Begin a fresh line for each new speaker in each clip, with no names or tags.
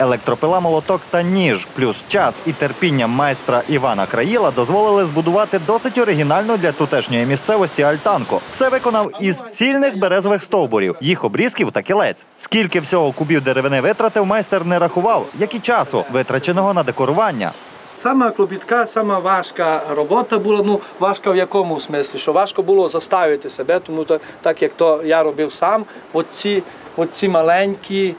Електропила, молоток та ніж, плюс час і терпіння майстра Івана Країла дозволили збудувати досить оригінальну для тутешньої місцевості альтанку. Все виконав із цільних березових стовбурів, їх обрізків та кілець. Скільки всього кубів деревини витратив, майстер не рахував, як і часу, витраченого на декорування.
Сама клопітка, сама важка робота була. Ну важка в якому смислі? Що важко було заставити себе, тому то, так як то я робив сам, оці, оці маленькі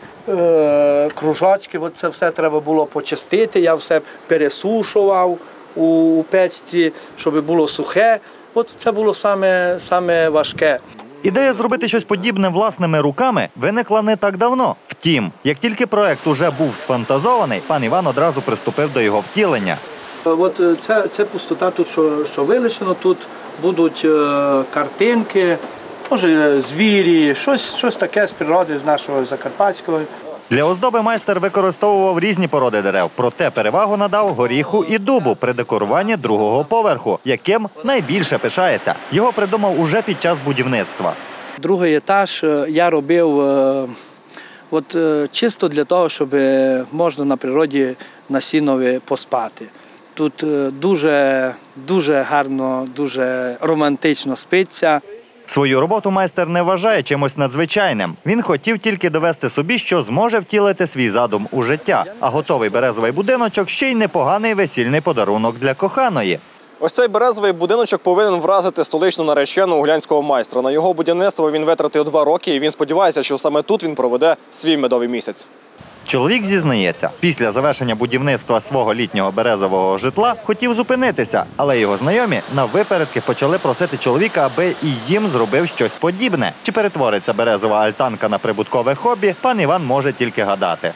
кружочки, от це все треба було почистити. Я все пересушував у, печці, щоб було сухе. От це було саме, саме важке.
Ідея зробити щось подібне власними руками виникла не так давно. Втім, як тільки проект уже був сфантазований, пан Іван одразу приступив до його втілення.
От е, це, це пустота тут, що, що вилишено, тут будуть е, картинки, може звірі, щось, щось таке з природи, з нашого Закарпатського.
Для оздоби майстер використовував різні породи дерев, проте перевагу надав горіху і дубу при декоруванні другого поверху, яким найбільше пишається. Його придумав уже під час будівництва.
Другий етаж е, я робив е, от, е, чисто для того, щоб можна на природі на сінові поспати. Тут дуже, дуже гарно, дуже романтично спиться.
Свою роботу майстер не вважає чимось надзвичайним. Він хотів тільки довести собі, що зможе втілити свій задум у життя. А готовий березовий будиночок ще й непоганий весільний подарунок для коханої.
Ось цей березовий будиночок повинен вразити столичну наречену углянського майстра. На його будівництво він витратив два роки, і він сподівається, що саме тут він проведе свій медовий місяць.
Чоловік зізнається, після завершення будівництва свого літнього березового житла хотів зупинитися, але його знайомі на випередки почали просити чоловіка, аби і їм зробив щось подібне. Чи перетвориться березова альтанка на прибуткове хобі, пан Іван може тільки гадати.